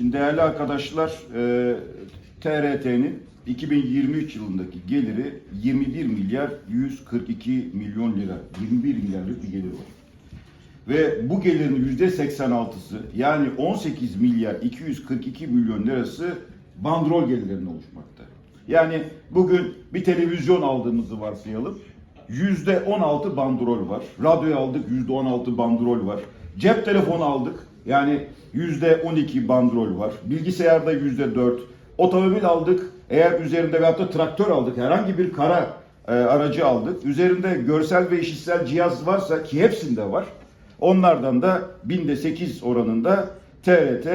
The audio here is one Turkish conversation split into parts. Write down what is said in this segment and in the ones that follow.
Şimdi değerli arkadaşlar, e, TRT'nin 2023 yılındaki geliri 21 milyar 142 milyon lira. 21 milyarlık bir gelir var. Ve bu gelirin yüzde 86'sı yani 18 milyar 242 milyon lirası bandrol gelirlerinden oluşmakta. Yani bugün bir televizyon aldığımızı varsayalım. Yüzde 16 bandrol var. Radyo aldık yüzde 16 bandrol var. Cep telefonu aldık. Yani yüzde 12 bandrol var. Bilgisayarda yüzde 4. Otomobil aldık. Eğer üzerinde veyahut da traktör aldık. Herhangi bir kara e, aracı aldık. Üzerinde görsel ve işitsel cihaz varsa ki hepsinde var. Onlardan da binde 8 oranında TRT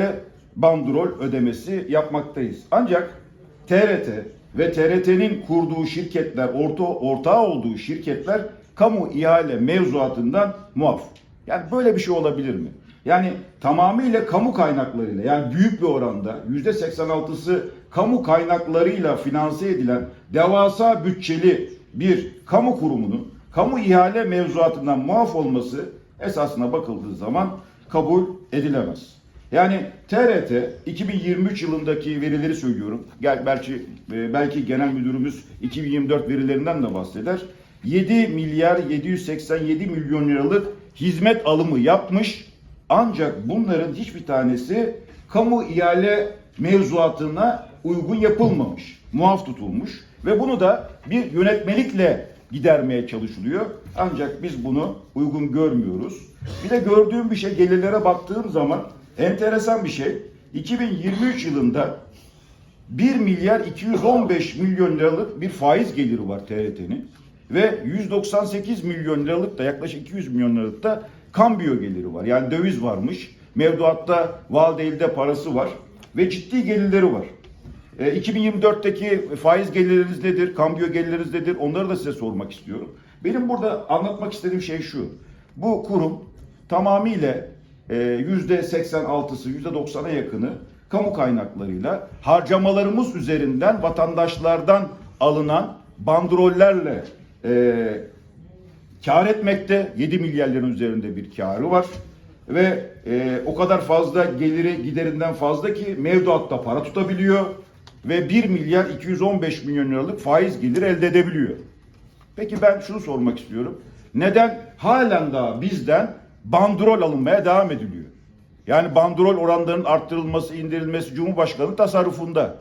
bandrol ödemesi yapmaktayız. Ancak TRT ve TRT'nin kurduğu şirketler, orta, ortağı olduğu şirketler kamu ihale mevzuatından muaf. Yani böyle bir şey olabilir mi? Yani tamamıyla kamu kaynaklarıyla yani büyük bir oranda yüzde 86'sı kamu kaynaklarıyla finanse edilen devasa bütçeli bir kamu kurumunun kamu ihale mevzuatından muaf olması esasına bakıldığı zaman kabul edilemez. Yani TRT 2023 yılındaki verileri söylüyorum. Gel belki e, belki genel müdürümüz 2024 verilerinden de bahseder. 7 milyar 787 milyon liralık hizmet alımı yapmış. Ancak bunların hiçbir tanesi kamu ihale mevzuatına uygun yapılmamış, muaf tutulmuş ve bunu da bir yönetmelikle gidermeye çalışılıyor. Ancak biz bunu uygun görmüyoruz. Bir de gördüğüm bir şey gelirlere baktığım zaman enteresan bir şey. 2023 yılında 1 milyar 215 milyon liralık bir faiz geliri var TRT'nin ve 198 milyon liralık da yaklaşık 200 milyon liralık da kambiyo geliri var. Yani döviz varmış. Mevduatta valide parası var ve ciddi gelirleri var. E, 2024'teki faiz gelirleriniz nedir? Kambiyo gelirleriniz nedir? Onları da size sormak istiyorum. Benim burada anlatmak istediğim şey şu. Bu kurum tamamıyla e, yüzde 86'sı, yüzde 90'a yakını kamu kaynaklarıyla harcamalarımız üzerinden vatandaşlardan alınan bandrollerle e, kar etmekte. 7 milyar liranın üzerinde bir karı var. Ve e, o kadar fazla geliri giderinden fazla ki mevduatta para tutabiliyor. Ve 1 milyar 215 milyon liralık faiz gelir elde edebiliyor. Peki ben şunu sormak istiyorum. Neden halen daha bizden bandrol alınmaya devam ediliyor? Yani bandrol oranlarının arttırılması, indirilmesi Cumhurbaşkanı tasarrufunda.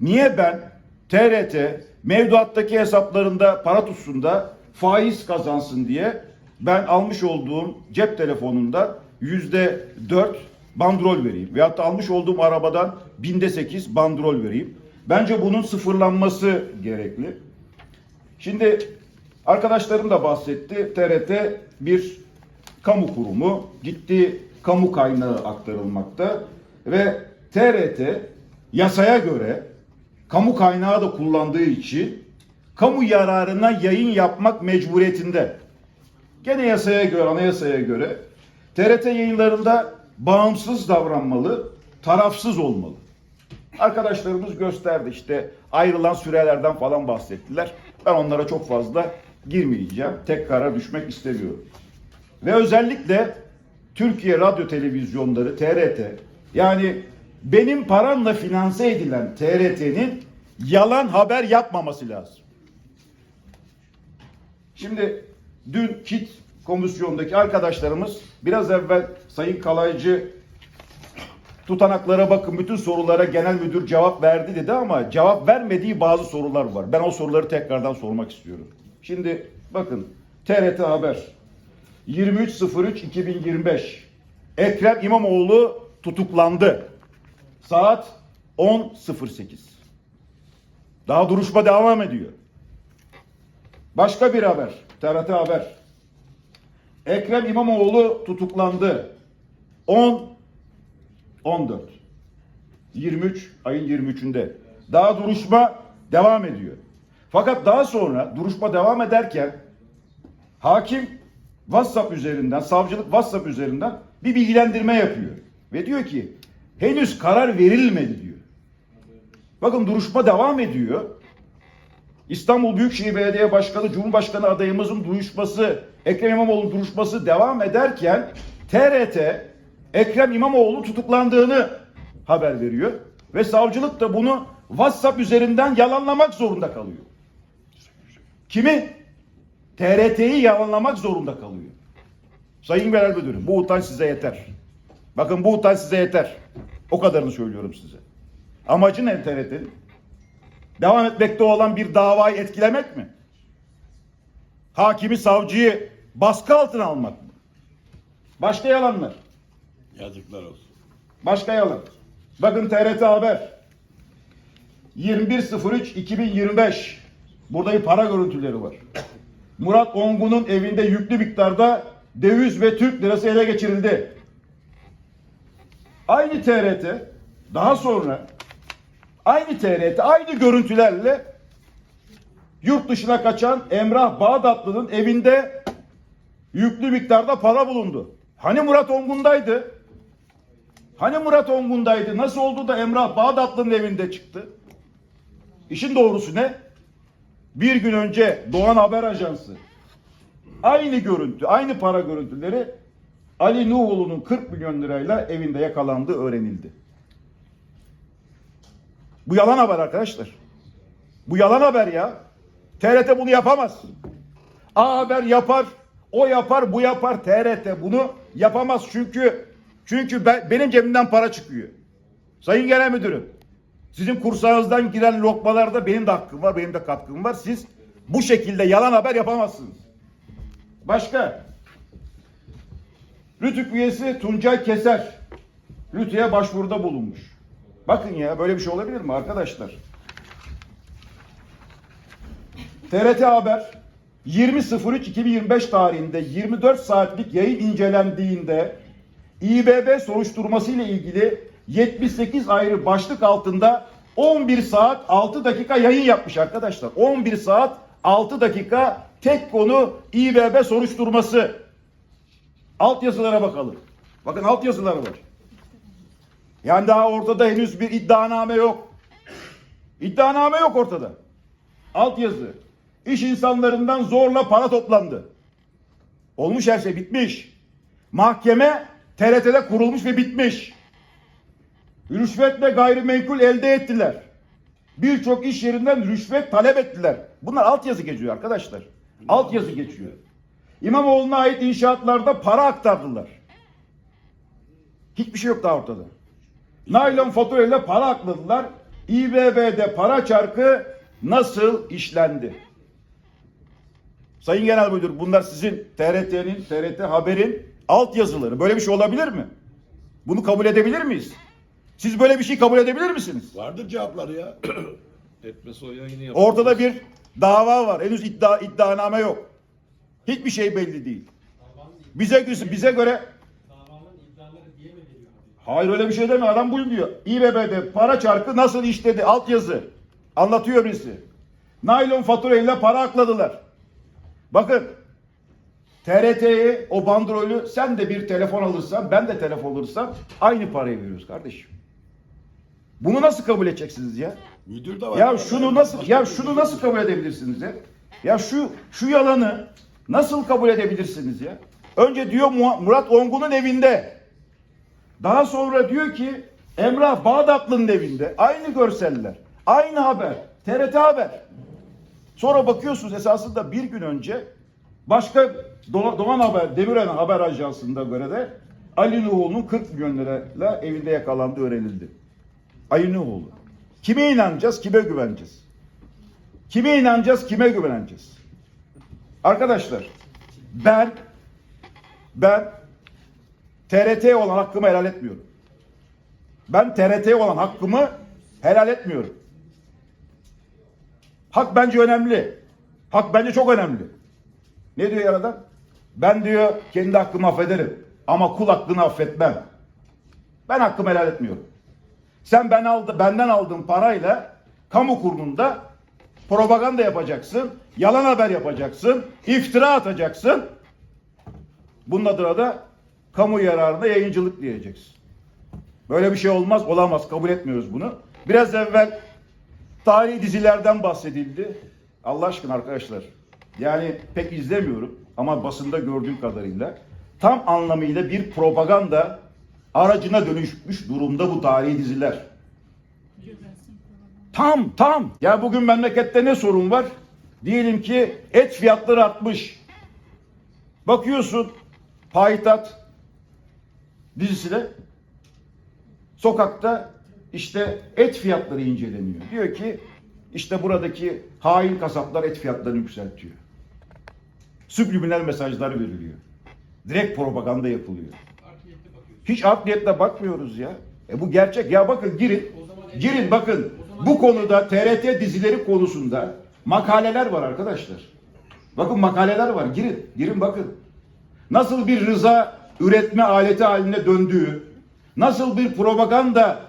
Niye ben TRT mevduattaki hesaplarında para tutsun da faiz kazansın diye ben almış olduğum cep telefonunda yüzde dört bandrol vereyim. Veyahut da almış olduğum arabadan binde sekiz bandrol vereyim. Bence bunun sıfırlanması gerekli. Şimdi arkadaşlarım da bahsetti. TRT bir kamu kurumu. Ciddi kamu kaynağı aktarılmakta. Ve TRT yasaya göre kamu kaynağı da kullandığı için kamu yararına yayın yapmak mecburiyetinde. Gene yasaya göre, anayasaya göre TRT yayınlarında bağımsız davranmalı, tarafsız olmalı. Arkadaşlarımız gösterdi işte ayrılan sürelerden falan bahsettiler. Ben onlara çok fazla girmeyeceğim. Tekrara düşmek istemiyorum. Ve özellikle Türkiye Radyo Televizyonları TRT yani benim paramla finanse edilen TRT'nin yalan haber yapmaması lazım. Şimdi dün KİT komisyondaki arkadaşlarımız biraz evvel Sayın Kalaycı tutanaklara bakın bütün sorulara genel müdür cevap verdi dedi ama cevap vermediği bazı sorular var. Ben o soruları tekrardan sormak istiyorum. Şimdi bakın TRT Haber 23.03.2025 Ekrem İmamoğlu tutuklandı. Saat 10.08. Daha duruşma devam ediyor. Başka bir haber. TRT Haber. Ekrem İmamoğlu tutuklandı. 10 14 23 ayın 23'ünde. Daha duruşma devam ediyor. Fakat daha sonra duruşma devam ederken hakim WhatsApp üzerinden, savcılık WhatsApp üzerinden bir bilgilendirme yapıyor. Ve diyor ki henüz karar verilmedi diyor. Bakın duruşma devam ediyor. İstanbul Büyükşehir Belediye Başkanı, Cumhurbaşkanı adayımızın duruşması, Ekrem İmamoğlu'nun duruşması devam ederken TRT Ekrem İmamoğlu tutuklandığını haber veriyor. Ve savcılık da bunu WhatsApp üzerinden yalanlamak zorunda kalıyor. Kimi? TRT'yi yalanlamak zorunda kalıyor. Sayın Genel Müdürüm bu utanç size yeter. Bakın bu utanç size yeter. O kadarını söylüyorum size. Amacı ne TRT'nin? Devam etmekte olan bir davayı etkilemek mi? Hakimi, savcıyı baskı altına almak mı? Başka yalanlar. Yazıklar olsun. Başka yalan. Bakın TRT Haber. 21.03.2025. Burada bir para görüntüleri var. Murat Ongun'un evinde yüklü miktarda döviz ve Türk lirası ele geçirildi. Aynı TRT daha sonra aynı TRT aynı görüntülerle yurt dışına kaçan Emrah Bağdatlı'nın evinde yüklü miktarda para bulundu. Hani Murat Ongun'daydı? Hani Murat Ongun'daydı? Nasıl oldu da Emrah Bağdatlı'nın evinde çıktı? İşin doğrusu ne? Bir gün önce Doğan Haber Ajansı aynı görüntü, aynı para görüntüleri Ali Nuhoğlu'nun 40 milyon lirayla evinde yakalandığı öğrenildi. Bu yalan haber arkadaşlar. Bu yalan haber ya. TRT bunu yapamaz. A Haber yapar, o yapar, bu yapar. TRT bunu yapamaz çünkü çünkü ben, benim cebimden para çıkıyor. Sayın Genel Müdürüm, sizin kursağınızdan giren lokmalarda benim de hakkım var, benim de katkım var. Siz bu şekilde yalan haber yapamazsınız. Başka? Rütük üyesi Tuncay Keser Rütü'ye başvuruda bulunmuş. Bakın ya böyle bir şey olabilir mi arkadaşlar? TRT Haber 20.03.2025 tarihinde 24 saatlik yayın incelendiğinde İBB soruşturması ile ilgili 78 ayrı başlık altında 11 saat 6 dakika yayın yapmış arkadaşlar. 11 saat 6 dakika tek konu İBB soruşturması. Altyazılara bakalım. Bakın altyazıları var. Yani daha ortada henüz bir iddianame yok. İddianame yok ortada. Altyazı. İş insanlarından zorla para toplandı. Olmuş her şey bitmiş. Mahkeme TRT'de kurulmuş ve bitmiş. Rüşvetle gayrimenkul elde ettiler. Birçok iş yerinden rüşvet talep ettiler. Bunlar altyazı geçiyor arkadaşlar. Altyazı geçiyor. İmamoğlu'na ait inşaatlarda para aktardılar. Hiçbir şey yok daha ortada. Naylon faturayla para akladılar. İBB'de para çarkı nasıl işlendi? Sayın Genel Müdür bunlar sizin TRT'nin, TRT Haber'in altyazıları. Böyle bir şey olabilir mi? Bunu kabul edebilir miyiz? Siz böyle bir şey kabul edebilir misiniz? Vardır cevapları ya. Etmesi o yayını yapıyor. Ortada bir dava var. Henüz iddia iddianame yok. Hiçbir şey belli değil. Bize göre bize göre davanın iddiaları diye mi veriyor? Hayır öyle bir şey demiyor. Adam buyum diyor. İBB'de para çarkı nasıl işledi? Altyazı. Anlatıyor birisi. Naylon faturayla para akladılar. Bakın TRT'ye o bandrolü sen de bir telefon alırsan ben de telefon alırsam aynı parayı veriyoruz kardeşim. Bunu nasıl kabul edeceksiniz ya? Müdür de var. Ya şunu nasıl ya şunu nasıl kabul edebilirsiniz ya? Ya şu şu yalanı nasıl kabul edebilirsiniz ya? Önce diyor Mu- Murat Ongun'un evinde. Daha sonra diyor ki Emrah Bağdatlı'nın evinde. Aynı görseller. Aynı haber. TRT haber. Sonra bakıyorsunuz esasında bir gün önce başka Do- Doğan Haber, Demirören Haber Ajansı'nda göre de Ali Nuhoğlu'nun 40 milyon lirayla evinde yakalandığı öğrenildi. Ali Nuhoğlu. Kime inanacağız, kime güveneceğiz? Kime inanacağız, kime güveneceğiz? Arkadaşlar, ben ben TRT'ye olan hakkımı helal etmiyorum. Ben TRT'ye olan hakkımı helal etmiyorum. Hak bence önemli. Hak bence çok önemli. Ne diyor yaradan? Ben diyor kendi hakkımı affederim. Ama kul hakkını affetmem. Ben hakkımı helal etmiyorum. Sen ben aldı, benden aldığın parayla kamu kurumunda propaganda yapacaksın, yalan haber yapacaksın, iftira atacaksın. Bunun adına da kamu yararına yayıncılık diyeceksin. Böyle bir şey olmaz, olamaz. Kabul etmiyoruz bunu. Biraz evvel tarihi dizilerden bahsedildi. Allah aşkına arkadaşlar. Yani pek izlemiyorum ama basında gördüğüm kadarıyla tam anlamıyla bir propaganda aracına dönüşmüş durumda bu tarihi diziler. Tam tam. Ya bugün memlekette ne sorun var? Diyelim ki et fiyatları artmış. Bakıyorsun Payitaht dizisine sokakta işte et fiyatları inceleniyor. Diyor ki işte buradaki hain kasaplar et fiyatlarını yükseltiyor. Subliminal mesajlar veriliyor. Direkt propaganda yapılıyor. Hiç art niyetle bakmıyoruz ya. E bu gerçek. Ya bakın girin. Girin bakın. Bu konuda TRT dizileri konusunda makaleler var arkadaşlar. Bakın makaleler var. Girin. Girin bakın. Nasıl bir rıza üretme aleti haline döndüğü, nasıl bir propaganda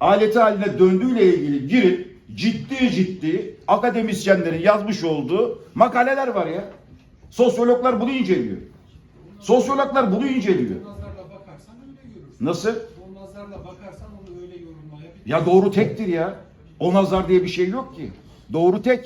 aleti haline döndüğüyle ilgili girin. Ciddi ciddi akademisyenlerin yazmış olduğu makaleler var ya. Sosyologlar bunu inceliyor. Sosyologlar bunu inceliyor. Nasıl? O nazarla bakarsan onu öyle yorumlayabilirsin. Ya doğru tektir ya. O nazar diye bir şey yok ki. Doğru tek.